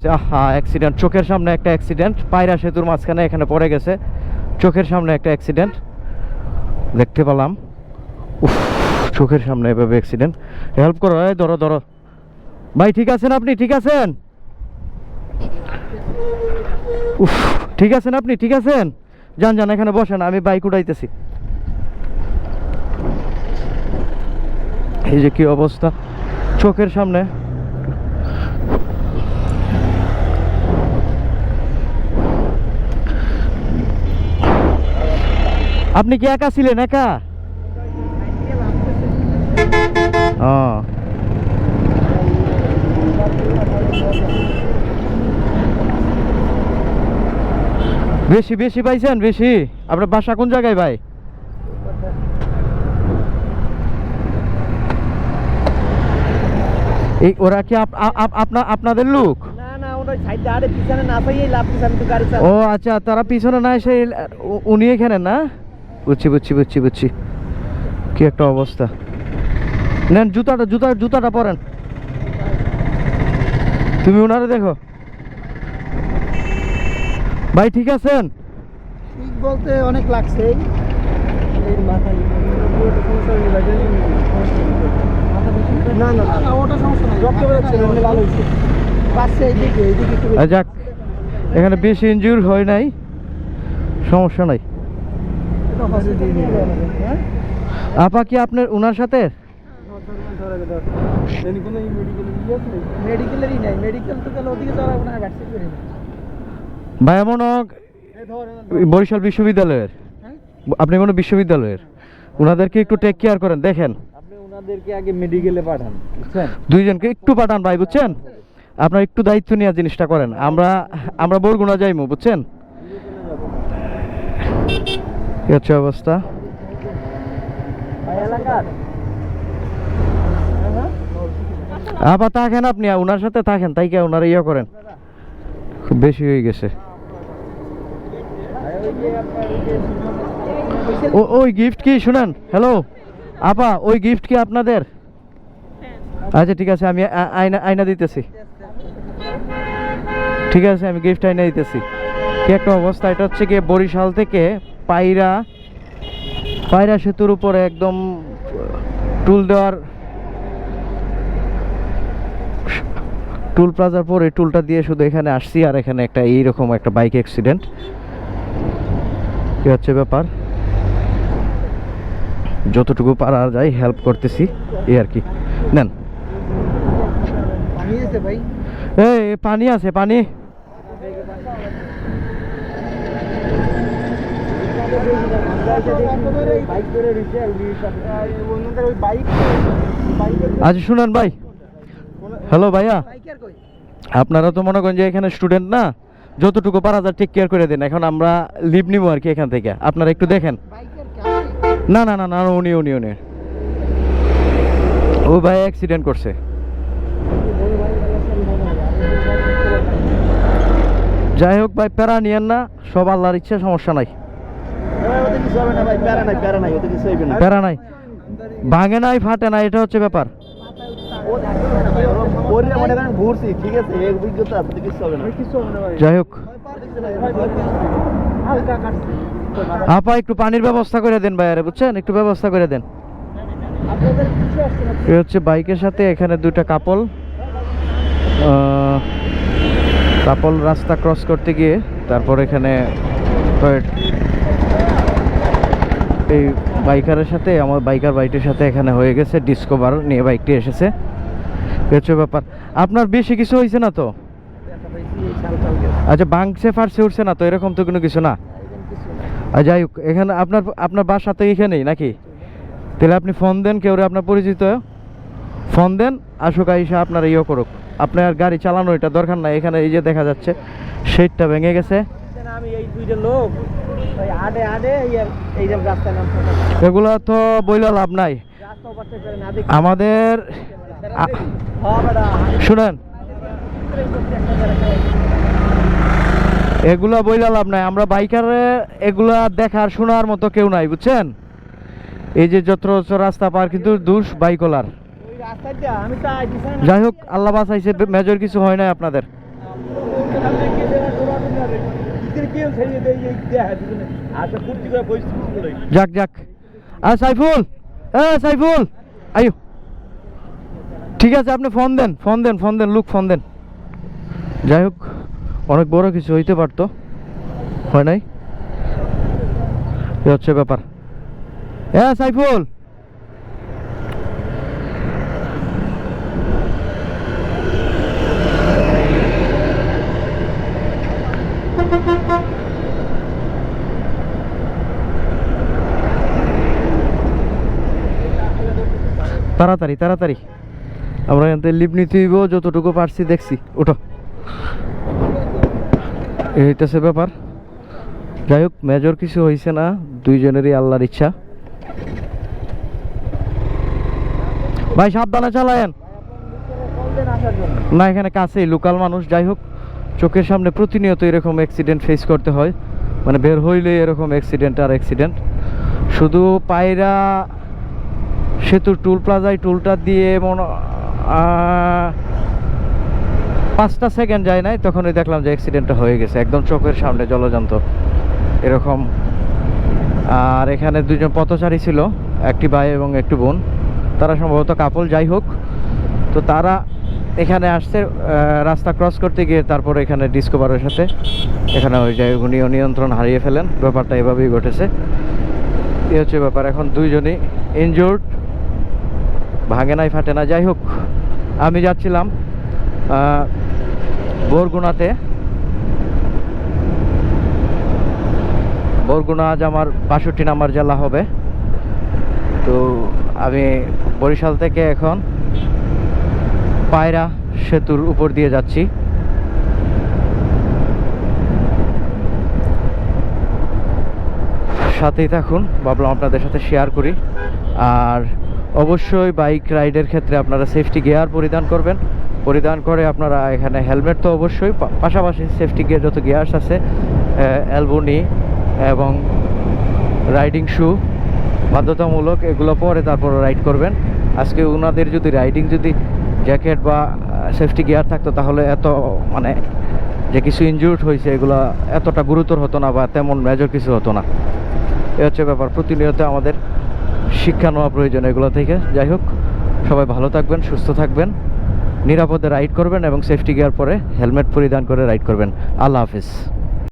Accident চোখের সামনে একটা অ্যাক্সিডেন্ট পায়রা সেতুর মাঝখানে এখানে পড়ে গেছে। চোখের সামনে একটা অ্যাক্সিডেন্ট দেখতে পেলাম। উফ, চোখের সামনে এভাবে অ্যাক্সিডেন্ট হেল্প করো, এই ধরো ধরো। ভাই, ঠিক আছেন আপনি? ঠিক আছেন? উফ, ঠিক আছেন আপনি? ঠিক আছেন? যান যান, এখানে বসেন, আমি বাইক উঠাইতেছি। এই যে কি অবস্থা? চোখের সামনে আপনি কি একা ছিলেন একা? ও। বেশি বেশি পাইছেন বেশি? আপনার বাসা কোন জায়গায় ভাই? এই ওরা কি আপ- আপ- আপ- আপনা আপনাদের লোক? ও আচ্ছা তারা পিছনে না এসে উনি এখানে না? বুঝছি বুঝছি বুঝছি বুঝছি। কি একটা অবস্থা। নেন জুতাটা জুতা জুতাটা পরেন। তুমি ওনারে দেখো। ভাই ঠিক আছেন? ঠিক বলতে অনেক লাগছে। যাক এখানে বেশি ইনজুর হয় নাই। সমস্যা নাই। আপা কি আপনার ওনার সাথে? ভাই এমন বরিশাল বিশ্ববিদ্যালয়ের। হ্যাঁ? আপনি কোনো বিশ্ববিদ্যালয়ের? ওনাদেরকে একটু টেক কেয়ার করেন দেখেন। আপনি ওনাদেরকে আগে মেডিকেলে পাঠান দুইজনকে একটু পাঠান ভাই বুঝছেন? আপনার একটু দায়িত্ব নিয়ে জিনিসটা করেন। আমরা আমরা বরগুনা যাইমু বুঝছেন? কি হচ্ছে অবস্থা? আবার থাকেন আপনি ওনার সাথে থাকেন, তাই কে ওনারা ইয়ে করেন? খুব বেশি হয়ে গেছে। ও, ওই গিফট কি, শুনেন হ্যালো আপা, ওই গিফট কি আপনাদের? আচ্ছা ঠিক আছে, আমি আয়না আয়না দিতেছি। ঠিক আছে, আমি গিফট আয়না দিতেছি। কি একটা অবস্থা, এটা হচ্ছে গিয়ে বরিশাল থেকে পায়রা পায়রা সেতুর উপরে একদম টুল দেওয়ার টুল প্লাজার পরে টুলটা দিয়ে শুধু এখানে আসছি আর এখানে একটা এইরকম একটা বাইক অ্যাক্সিডেন্ট কি হচ্ছে ব্যাপার। যতটুকু পারা যায় হেল্প করতেছি এই আর কি। নেন। পানি দিতে ভাই? এই পানি আছে পানি বাইক করে রয়েছে ওনাদের ওই বাইক বাইকের আচ্ছা শুনেন ভাই। হ্যালো ভাইয়া। আপনারা তো মনে করেন যে এখানে স্টুডেন্ট না? যতটুকু পারা যায় টেক কেয়ার করে দেন। এখন আমরা লিভ নিবো আর কি এখান থেকে। আপনারা একটু দেখেন। না না না না উনি উনি উনি। ও ভাই অ্যাক্সিডেন্ট করছে। যাই হোক ভাই, প্যারা নিয়েন না। সব আল্লাহর ইচ্ছা, সমস্যা নাই। কিছু হবে না ভাই প্যারা নাই প্যারা নাই ওদের কিছু হইবে না প্যারা নাই। ভাঙে নাই ফাটে নাই এটা হচ্ছে ব্যাপার। ওরে করেন ঘুরছি ঠিক আছে অভিজ্ঞতা কিছু হবে না কিছু হবে না ভাই। যাই হোক। আপা একটু পানির ব্যবস্থা করে দেন ভাইয়ারে বুঝছেন? একটু ব্যবস্থা করে দেন। না এ হচ্ছে বাইকের সাথে এখানে দুইটা কাপল কাপল রাস্তা ক্রস করতে গিয়ে তারপর এখানে এই বাইকারের সাথে, আমার বাইকার বাইকের সাথে এখানে হয়ে গেছে ডিসকভার নিয়ে বাইকটি এসেছে। হচ্ছে ব্যাপার। আপনার বেশি কিছু হয়েছে না তো? আচ্ছা বাংসে ফার্সে উঠছে না তো? এরকম তো কোনো কিছু না? যাই হোক, এখানে আপনার আপনার বাসা তো এখানেই নাকি? তাহলে আপনি ফোন দেন, কেউ আপনার পরিচিত? ফোন দেন, আসুক, আইসা আপনার ইয়ে করুক। আপনার গাড়ি চালানো এটা দরকার নাই, এখানে এই যে দেখা যাচ্ছে সেইটটা ভেঙে গেছে। আমি এই লোক। এগুলো তো বইলে লাভ নাই। আমাদের হ্যাঁ শুনেন। এগুলা বইলা লাভ নাই। আমরা বাইকারে এগুলা দেখার শোনার মতো কেউ নাই বুঝছেন? এই যে যত যত রাস্তা পার কিন্তু দুষ বাইকলার। যাই হোক আল্লাহ বাঁচাইছে মেজর কিছু হয় নাই আপনাদের। যাক যাক। আর সাইফুল হ্যাঁ সাইফুল। আয়ো ঠিক আছে, আপনি ফোন দেন ফোন দেন ফোন দেন, লুক, ফোন দেন। যাই হোক, অনেক বড় কিছু হইতে পারতো। হয় নাই? হচ্ছে ব্যাপার। হ্যাঁ সাইফুল। তাড়াতাড়ি তাড়াতাড়ি। আমরা এখান থেকে লিপ নিতে হইব, যতটুকু পারছি দেখছি। ওঠো। এই হইতেছে ব্যাপার। যাই হোক মেজর কিছু হয়েছে না, দুইজনেরই আল্লাহর ইচ্ছা। ভাই, সাবধানে চালায়েন। না, এখানে কাছেই লোকাল মানুষ, যাই হোক। চোখের সামনে প্রতিনিয়ত এরকম অ্যাক্সিডেন্ট ফেস করতে হয়। মানে বের হইলে এরকম অ্যাক্সিডেন্ট আর অ্যাক্সিডেন্ট শুধু পায়রা সেতুর টুল প্লাজায় টুলটা দিয়ে মনে পাঁচটা সেকেন্ড যায় নাই, তখনই দেখলাম যে অ্যাক্সিডেন্টটা হয়ে গেছে, একদম চোখের সামনে জলজান্ত। এরকম। আর এখানে দুজন পথচারী ছিল, একটি ভাই এবং একটি বোন। তারা সম্ভবত কাপল যাই হোক। তো তারা এখানে আসছে রাস্তা ক্রস করতে গিয়ে তারপর এখানে ডিসকভারের সাথে। এখানে ওই উনিও নিয়ন্ত্রণ হারিয়ে ফেলেন। ব্যাপারটা এভাবেই ঘটেছে। এই হচ্ছে ব্যাপার। এখন দুইজনই ইনজোর্ড ভাঙে নাই, ফাটে না। যাই হোক, আমি যাচ্ছিলাম বরগুনাতে। বরগুনা আজ আমার বাষট্টি নাম্বার জেলা হবে। তো আমি বরিশাল থেকে এখন পায়রা সেতুর উপর দিয়ে যাচ্ছি। সাথেই থাকুন, ভাবলাম আপনাদের সাথে শেয়ার করি। আর অবশ্যই বাইক রাইডের ক্ষেত্রে আপনারা সেফটি গিয়ার পরিধান করবেন। পরিধান করে আপনারা এখানে হেলমেট তো অবশ্যই পাশাপাশি সেফটি গিয়ার যত গিয়ার্স আছে অ্যালবোনি এবং রাইডিং শু বাধ্যতামূলক এগুলো পরে তারপর রাইড করবেন। আজকে ওনাদের যদি রাইডিং যদি জ্যাকেট বা সেফটি গিয়ার থাকতো তাহলে এত মানে যে কিছু ইনজুর্ড হয়েছে এগুলো এতটা গুরুতর হতো না বা তেমন মেজর কিছু হতো না। এ হচ্ছে ব্যাপার, প্রতিনিয়ত আমাদের শিক্ষা নেওয়া প্রয়োজন এগুলো থেকে। যাই হোক, সবাই ভালো থাকবেন, সুস্থ থাকবেন, নিরাপদে রাইড করবেন এবং সেফটি গিয়ার পরে হেলমেট পরিধান করে রাইড করবেন। আল্লাহ হাফিজ।